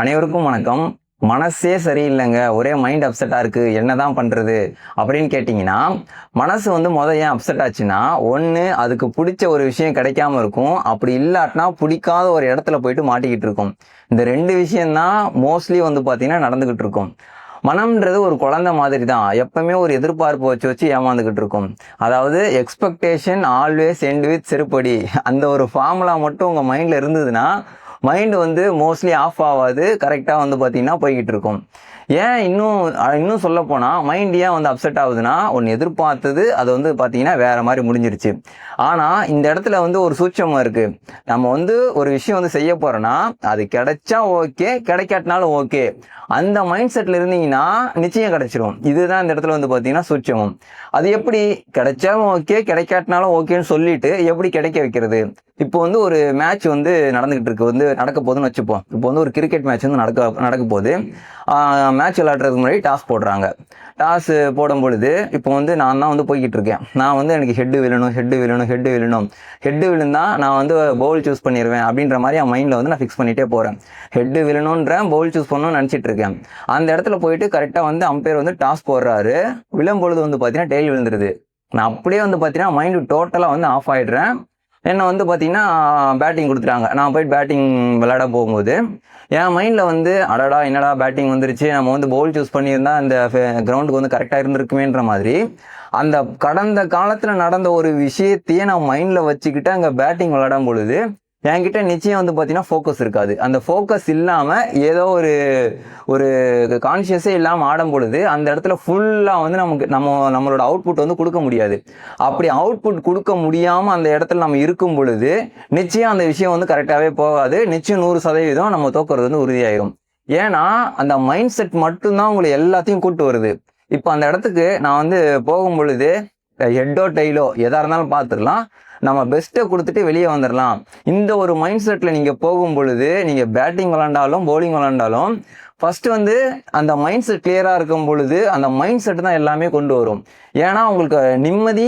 அனைவருக்கும் வணக்கம். மனசே சரியில்லைங்க. ஒரே மைண்ட் அப்செட்டாக இருக்குது என்னதான் பண்ணுறது அப்படின்னு கேட்டிங்கன்னா மனசு வந்து மொதல் ஏன் அப்செட் ஆச்சுன்னா ஒன்று அதுக்கு பிடிச்ச ஒரு விஷயம் கிடைக்காம இருக்கும். அப்படி இல்லாட்டினா பிடிக்காத ஒரு இடத்துல போயிட்டு மாட்டிக்கிட்டு இருக்கும். இந்த ரெண்டு விஷயந்தான் மோஸ்ட்லி வந்து பார்த்திங்கன்னா நடந்துக்கிட்டு இருக்கும். மனம்ன்றது ஒரு குழந்தை மாதிரி தான் எப்பவுமே ஒரு எதிர்பார்ப்பு வச்சு வச்சு ஏமாந்துக்கிட்டு இருக்கும். அதாவது எக்ஸ்பெக்டேஷன் ஆல்வேஸ் எண்ட் வித் செருப்படி. அந்த ஒரு ஃபார்முலா மட்டும் உங்கள் மைண்டில் இருந்ததுன்னா மைண்டு வந்து மோஸ்ட்லி ஆஃப் ஆகாது கரெக்டாக வந்து பார்த்திங்கன்னா போய்கிட்டு இருக்கும். ஏன் இன்னும் இன்னும் சொல்ல போனால் மைண்ட் ஏன் வந்து அப்செட் ஆகுதுன்னா ஒன்று எதிர்பார்த்தது அது வந்து பார்த்தீங்கன்னா வேறு மாதிரி முடிஞ்சிருச்சு. ஆனால் இந்த இடத்துல வந்து ஒரு சூட்சமாக இருக்குது நம்ம வந்து ஒரு விஷயம் வந்து செய்ய போகிறோன்னா அது கிடைச்சா ஓகே கிடைக்காட்டினாலும் ஓகே அந்த மைண்ட் செட்டில் இருந்தீங்கன்னா நிச்சயம் கிடைச்சிரும். இதுதான் இந்த இடத்துல வந்து பார்த்தீங்கன்னா சூட்சமம். அது எப்படி கிடைச்சாலும் ஓகே கிடைக்காட்டினாலும் ஓகேன்னு சொல்லிட்டு எப்படி கிடைக்க வைக்கிறது? இப்போ வந்து ஒரு மேட்ச் வந்து நடந்துகிட்டு இருக்கு. வந்து நடக்க போகுதுன்னு வச்சுப்போம். இப்போ வந்து ஒரு கிரிக்கெட் மேட்ச் வந்து நடக்க நடக்க போகுது. மேட்ச் விளாட்றதுக்கு முன்னாடி டாஸ் போடுறாங்க. டாஸ் போடும் பொழுது இப்போ வந்து நான் தான் வந்து போய்கிட்டு இருக்கேன். நான் வந்து எனக்கு ஹெட்டு விழணும் ஹெட்டு விழணும் ஹெட்டு விழணும். ஹெட்டு விழுந்தா நான் வந்து பவுல் சூஸ் பண்ணிடுவேன் அப்படின்ற மாதிரி என் மைண்டில் வந்து நான் ஃபிக்ஸ் பண்ணிகிட்டே போகிறேன் ஹெட்டு விழணுன்றேன் பவுல் சூஸ் பண்ணணும்னு நினச்சிட்டு இருக்கேன். அந்த இடத்துல போயிட்டு கரெக்டாக வந்து அம்பையர் வந்து டாஸ் போடுறாரு. விழும் பொழுது வந்து பார்த்தீங்கன்னா டெய்லி விழுந்துருது. நான் அப்படியே வந்து பார்த்தீங்கன்னா மைண்டு டோட்டலாக வந்து ஆஃப் ஆகிடுறேன் என்னை வந்து பார்த்தீங்கன்னா பேட்டிங் கொடுத்துட்டாங்க. நான் போயிட்டு பேட்டிங் விளையாட போகும்போது என் மைண்டில் வந்து அடடா என்னடா பேட்டிங் வந்துருச்சு. நம்ம வந்து பவுல் சூஸ் பண்ணியிருந்தா அந்த கிரவுண்டுக்கு வந்து கரெக்டாக இருந்திருக்குமேன்ற மாதிரி அந்த கடந்த காலத்தில் நடந்த ஒரு விஷயத்தையே நான் மைண்டில் வச்சுக்கிட்டு அங்கே பேட்டிங் விளையாடும் பொழுது என்கிட்ட நிச்சயம் வந்து பார்த்தீங்கன்னா ஃபோக்கஸ் இருக்காது. அந்த ஃபோக்கஸ் இல்லாமல் ஏதோ ஒரு ஒரு கான்ஷியஸே இல்லாமல் ஆடும் பொழுது அந்த இடத்துல ஃபுல்லாக வந்து நமக்கு நம்ம நம்மளோட அவுட்புட் வந்து கொடுக்க முடியாது. அப்படி அவுட்புட் கொடுக்க முடியாமல் அந்த இடத்துல நம்ம இருக்கும் பொழுது நிச்சயம் அந்த விஷயம் வந்து கரெக்டாகவே போகாது. நிச்சயம் நூறு சதவீதம் நம்ம தோக்குறது வந்து உறுதியாயிரும். ஏன்னா அந்த மைண்ட் செட் மட்டும்தான் உங்களை எல்லாத்தையும் கூப்பிட்டு வருது. இப்போ அந்த இடத்துக்கு நான் வந்து போகும் பொழுது ஹெட்டோ டெய்லோ எதாக இருந்தாலும் பார்த்துடலாம் நம்ம பெஸ்ட்டை கொடுத்துட்டு வெளியே வந்துடலாம் இந்த ஒரு மைண்ட் செட்டில் நீங்கள் போகும் பொழுது நீங்கள் பேட்டிங் விளாண்டாலும் போலிங் விளாண்டாலும் ஃபர்ஸ்ட் வந்து அந்த மைண்ட் செட் கிளியராக இருக்கும் பொழுது அந்த மைண்ட் செட் தான் எல்லாமே கொண்டு வரும். ஏன்னா உங்களுக்கு நிம்மதி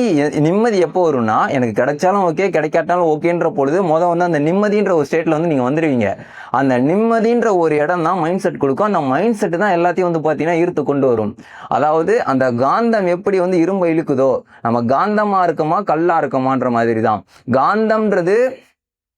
நிம்மதி எப்போ வரும்னா எனக்கு கிடைச்சாலும் ஓகே கிடைக்காட்டாலும் ஓகேன்ற பொழுது மொதல் வந்து அந்த நிம்மதின்ற ஒரு ஸ்டேட்டில் வந்து நீங்கள் வந்துடுவீங்க அந்த நிம்மதின்ற ஒரு இடம் தான் மைண்ட் செட் கொடுக்கும். அந்த மைண்ட் செட்டு தான் எல்லாத்தையும் வந்து பார்த்தீங்கன்னா ஈர்த்து கொண்டு வரும். அதாவது அந்த காந்தம் எப்படி வந்து இரும்பை இழுக்குதோ நம்ம காந்தமாக இருக்கோமா கல்லாக இருக்கோமான்ற மாதிரி தான் காந்தம்ன்றது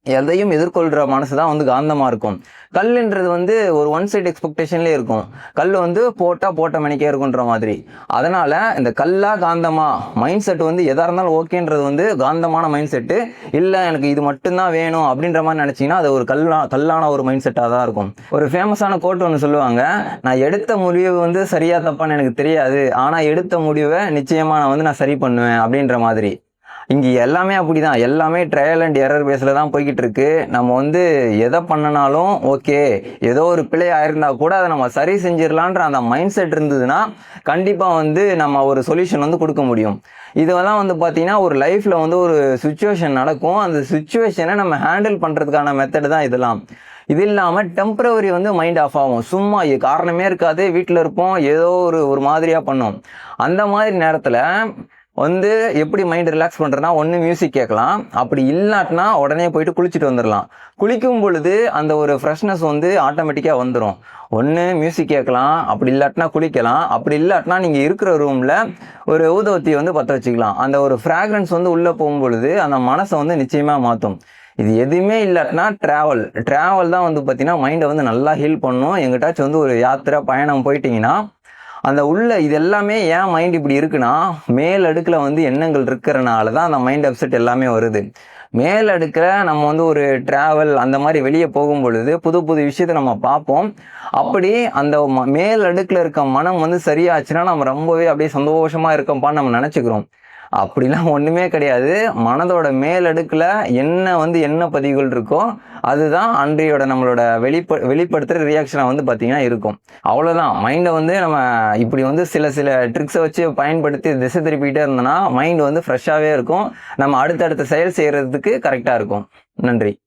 எதையும் எதிர்கொள்கிற மனசு தான் வந்து காந்தமாக இருக்கும். கல்லுன்றது வந்து ஒரு ஒன் சைடு எக்ஸ்பெக்டேஷன்லேயே இருக்கும். கல் வந்து போட்டால் போட்ட மணிக்கே இருக்குன்ற மாதிரி. அதனால் இந்த கல்லா காந்தமாக மைண்ட் செட் வந்து எதாக இருந்தாலும் ஓகேன்றது வந்து காந்தமான மைண்ட் செட்டு இல்லை எனக்கு இது மட்டும்தான் வேணும் அப்படின்ற மாதிரி நினச்சிங்கன்னா அது ஒரு கல்லா கல்லான ஒரு மைண்ட் செட்டாக தான் இருக்கும். ஒரு ஃபேமஸான கோட் ஒன்று சொல்லுவாங்க நான் எடுத்த முடிவு வந்து சரியாக தப்பான்னு எனக்கு தெரியாது. ஆனால் எடுத்த முடிவை நிச்சயமாக நான் வந்து நான் சரி பண்ணுவேன் அப்படின்ற மாதிரி. இங்கே எல்லாமே அப்படி தான் எல்லாமே ட்ரையல் அண்ட் எரர் பேஸில் தான் போய்கிட்டு இருக்கு நம்ம வந்து எதை பண்ணனாலும் ஓகே ஏதோ ஒரு பிழை ஆயிருந்தா கூட அதை நம்ம சரி செஞ்சிடலான்ற அந்த மைண்ட் செட் இருந்ததுன்னா கண்டிப்பாக வந்து நம்ம ஒரு சொல்யூஷன் வந்து கொடுக்க முடியும். இதெல்லாம் வந்து பார்த்தீங்கன்னா ஒரு லைஃப்பில் வந்து ஒரு சுச்சுவேஷன் நடக்கும். அந்த சுச்சுவேஷனை நம்ம ஹேண்டில் பண்ணுறதுக்கான மெத்தடு தான் இதெல்லாம். இது இல்லாமல் டெம்பரவரி வந்து மைண்ட் ஆஃப் ஆகும். சும்மா இது காரணமே இருக்காது. வீட்டில் இருப்போம். ஏதோ ஒரு ஒரு மாதிரியாக பண்ணோம். அந்த மாதிரி நேரத்தில் வந்து எப்படி மைண்ட் ரிலாக்ஸ் பண்ணுறதுனா ஒன்று மியூசிக் கேட்கலாம். அப்படி இல்லாட்டினா உடனே போயிட்டு குளிச்சுட்டு வந்துடலாம் குளிக்கும் பொழுது அந்த ஒரு ஃப்ரெஷ்னஸ் வந்து ஆட்டோமேட்டிக்காக வந்துடும் ஒன்று மியூசிக் கேட்கலாம் அப்படி இல்லாட்டினா குளிக்கலாம். அப்படி இல்லாட்டினா நீங்கள் இருக்கிற ரூமில் ஒரு ஊதவத்தி வந்து பற்ற வச்சுக்கலாம். அந்த ஒரு ஃப்ராக்ரன்ஸ் வந்து உள்ளே போகும்பொழுது அந்த மனசை வந்து நிச்சயமாக மாற்றும் இது எதுவுமே இல்லாட்டினா ட்ராவல் ட்ராவல் தான் வந்து பார்த்தீங்கன்னா மைண்டை வந்து நல்லா ஹீல் பண்ணும். எங்கிட்டாச்சும் வந்து ஒரு யாத்திரை பயணம் போயிட்டீங்கன்னா அந்த உள்ள இது எல்லாமே ஏன் மைண்ட் இப்படி இருக்குன்னா மேல் அடுக்கில் வந்து எண்ணங்கள் இருக்கிறனால தான் அந்த மைண்ட் அப்செட் எல்லாமே வருது. மேல் அடுக்கில் நம்ம வந்து ஒரு ட்ராவல் அந்த மாதிரி வெளியே போகும் பொழுது புது புது விஷயத்தை நம்ம பார்ப்போம். அப்படி அந்த ம- மேல் அடுக்கில் இருக்க மனம் வந்து சரியாச்சுன்னா நம்ம ரொம்பவே அப்படியே சந்தோஷமாக இருக்கோம்ப்பான்னு நம்ம நினச்சிக்கிறோம். அப்படிலாம் ஒன்றுமே கிடையாது. மனதோட மேலடுக்கில் என்ன வந்து என்ன பதிவுகள் இருக்கோ அதுதான் அன்றையோட நம்மளோட வெளிப்ப வெளிப்படுத்துகிற ரியாக்ஷனாக வந்து பார்த்திங்கன்னா இருக்கும். அவ்வளோதான் மைண்டை வந்து நம்ம இப்படி வந்து சில சில ட்ரிக்ஸை வச்சு பயன்படுத்தி திசை திருப்பிக்கிட்டே இருந்தோம்னா மைண்ட் வந்து ஃப்ரெஷ்ஷாகவே இருக்கும். நம்ம அடுத்தடுத்த செயல் செய்கிறதுக்கு கரெக்டாக இருக்கும். நன்றி.